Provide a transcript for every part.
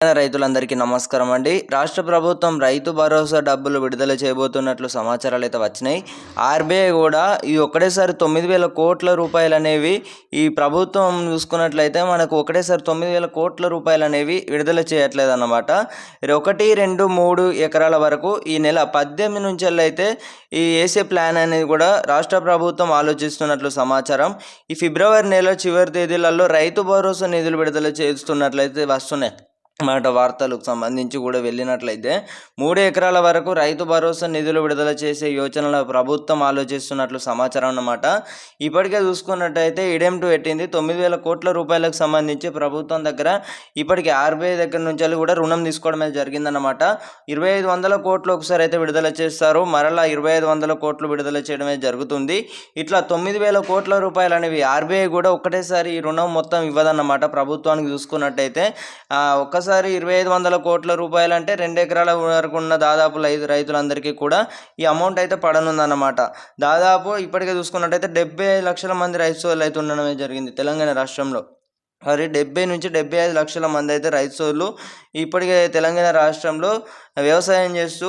రైతులందరికీ నమస్కారం అండి. రాష్ట్ర ప్రభుత్వం రైతు భరోసా డబ్బులు విడుదల చేయబోతున్నట్లు సమాచారాలు అయితే వచ్చినాయి. ఆర్బీఐ కూడా ఈ ఒకటేసారి తొమ్మిది వేల కోట్ల రూపాయలు అనేవి ఈ ప్రభుత్వం చూసుకున్నట్లయితే మనకు ఒకటేసారి తొమ్మిది వేల కోట్ల రూపాయలు అనేవి విడుదల చేయట్లేదు అన్నమాట ఒకటి రెండు మూడు ఎకరాల వరకు ఈ నెల పద్దెనిమిది నుంచి అయితే ఈ వేసే ప్లాన్ అనేది కూడా రాష్ట్ర ప్రభుత్వం ఆలోచిస్తున్నట్లు సమాచారం. ఈ ఫిబ్రవరి నెల చివరి తేదీలలో రైతు భరోసా నిధులు విడుదల చేస్తున్నట్లయితే వస్తున్నాయి. మాట వార్తలకు సంబంధించి కూడా వెళ్ళినట్లయితే మూడు ఎకరాల వరకు రైతు భరోసా నిధులు విడుదల చేసే యోచనల ప్రభుత్వం ఆలోచిస్తున్నట్లు సమాచారం అన్నమాట. ఇప్పటికే చూసుకున్నట్టయితే ఇడెంటు పెట్టింది తొమ్మిది వేల కోట్ల రూపాయలకు సంబంధించి ప్రభుత్వం దగ్గర ఇప్పటికే ఆర్బీఐ దగ్గర నుంచి కూడా రుణం తీసుకోవడం జరిగిందన్నమాట. ఇరవై ఐదు వందల కోట్లు ఒకసారి అయితే విడుదల చేస్తారు. మరలా ఇరవై ఐదు వందల కోట్లు విడుదల చేయడమే జరుగుతుంది. ఇట్లా తొమ్మిది వేల కోట్ల రూపాయలు అనేవి ఆర్బీఐ కూడా ఒక్కటేసారి ఈ రుణం మొత్తం ఇవ్వదన్నమాట. ప్రభుత్వానికి చూసుకున్నట్టయితే ఒక్కసారి ఒక్కసారి ఇరవై ఐదు వందల కోట్ల రూపాయలు అంటే రెండు ఎకరాల వరకు ఉన్న దాదాపు ఐదు రైతులందరికీ కూడా ఈ అమౌంట్ అయితే పడనుందన్నమాట. దాదాపు ఇప్పటికే చూసుకున్నట్టయితే డెబ్బై లక్షల మంది రైతు అయితే ఉండడమే జరిగింది తెలంగాణ రాష్ట్రంలో. మరి డెబ్బై నుంచి డెబ్బై ఐదు లక్షల మంది అయితే రైతులు ఇప్పటికే తెలంగాణ రాష్ట్రంలో వ్యవసాయం చేస్తూ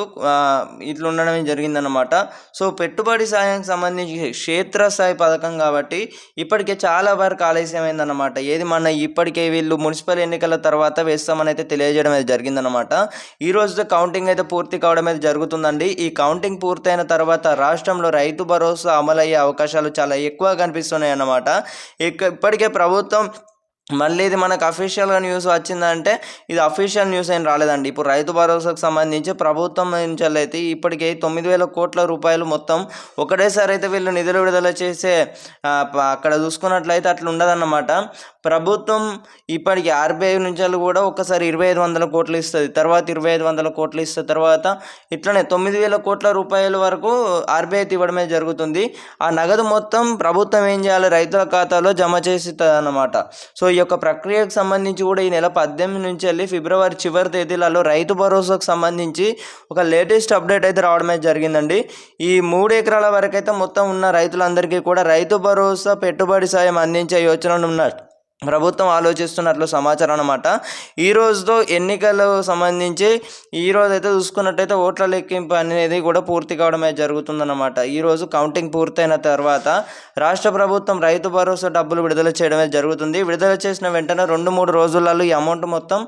ఇట్లా ఉండడం జరిగిందనమాట సో పెట్టుబడి సాయానికి సంబంధించి క్షేత్రస్థాయి పథకం కాబట్టి ఇప్పటికే చాలా వరకు ఆలస్యమైందనమాట ఏది మన ఇప్పటికే వీళ్ళు మున్సిపల్ ఎన్నికల తర్వాత వేస్తామని అయితే తెలియజేయడం అయితే జరిగిందనమాట ఈ కౌంటింగ్ అయితే పూర్తి కావడం అయితే జరుగుతుందండి. ఈ కౌంటింగ్ పూర్తయిన తర్వాత రాష్ట్రంలో రైతు భరోసా అమలయ్యే అవకాశాలు చాలా ఎక్కువ కనిపిస్తున్నాయి అన్నమాట ఇప్పటికే ప్రభుత్వం మళ్ళీ ఇది మనకు అఫీషియల్గా న్యూస్ వచ్చిందంటే ఇది అఫీషియల్ న్యూస్ ఏం రాలేదండి. ఇప్పుడు రైతు భరోసాకు సంబంధించి ప్రభుత్వం నుంచి అయితే ఇప్పటికే తొమ్మిది వేల కోట్ల రూపాయలు మొత్తం ఒకటేసారి అయితే వీళ్ళు నిధులు విడుదల చేసే అక్కడ చూసుకున్నట్లయితే అట్లా ఉండదన్నమాట. ప్రభుత్వం ఇప్పటికి ఆర్బీఐ నుంచి కూడా ఒకసారి ఇరవై ఐదు వందల కోట్లు ఇస్తుంది. తర్వాత ఇరవై ఐదు వందల కోట్లు ఇస్తుంది తర్వాత ఇట్లనే తొమ్మిది వేల కోట్ల రూపాయల వరకు ఆర్బీఐ ఇవ్వడమే జరుగుతుంది. ఆ నగదు మొత్తం ప్రభుత్వం ఏం చేయాలి? రైతుల ఖాతాలో జమ చేసి అన్నమాట సో యొక్క ప్రక్రియకు సంబంధించి కూడా ఈ నెల పద్దెనిమిది నుంచి వెళ్ళి ఫిబ్రవరి చివరి తేదీలలో రైతు భరోసాకు సంబంధించి ఒక లేటెస్ట్ అప్డేట్ అయితే రావడమే జరిగిందండి. ఈ మూడు ఎకరాల వరకు అయితే మొత్తం ఉన్న రైతులందరికీ కూడా రైతు భరోసా పెట్టుబడి సాయం అందించే యోచనలు ఉన్నారు ప్రభుత్వం ఆలోచిస్తున్నట్లు సమాచారం అనమాట ఈ రోజుతో ఎన్నికలు సంబంధించి ఈ రోజు అయితే చూసుకున్నట్టయితే ఓట్ల లెక్కింపు అనేది కూడా పూర్తి కావడమే జరుగుతుందన్నమాట. ఈరోజు కౌంటింగ్ పూర్తయిన తర్వాత రాష్ట్ర ప్రభుత్వం రైతు భరోసా డబ్బులు విడుదల చేయడమే జరుగుతుంది. విడుదల చేసిన వెంటనే రెండు మూడు రోజులలో ఈ అమౌంట్ మొత్తం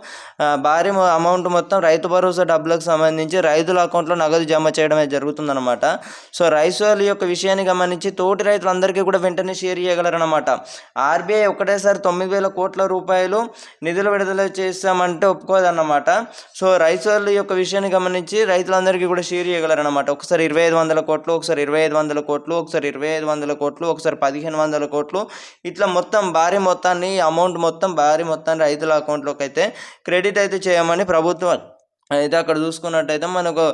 భారీ అమౌంట్ మొత్తం రైతు భరోసా డబ్బులకు సంబంధించి రైతుల అకౌంట్లో నగదు జమ చేయడమే జరుగుతుందన్నమాట. సో రైతుల యొక్క విషయాన్ని గమనించి తోటి రైతులందరికీ కూడా వెంటనే షేర్ చేయగలరన్నమాట ఆర్బీఐ ఒకటేసారి తొమ్మిది తొమ్మిది వేల కోట్ల రూపాయలు నిధులు విడుదల చేస్తామంటే ఒప్పుకోదన్నమాట. సో రైతుల యొక్క విషయాన్ని గమనించి రైతులందరికీ కూడా షేర్ చేయగలరనమాట ఒకసారి ఇరవై ఐదు వందల కోట్లు ఒకసారి ఇరవై ఐదు వందల కోట్లు ఒకసారి ఇరవై ఐదు వందల కోట్లు ఒకసారి పదిహేను వందల కోట్లు. ఇట్లా మొత్తం భారీ మొత్తాన్ని అమౌంట్ మొత్తం భారీ మొత్తాన్ని రైతుల అకౌంట్లోకి అయితే క్రెడిట్ అయితే చేయమని ప్రభుత్వం అయితే అక్కడ చూసుకున్నట్టయితే మనకు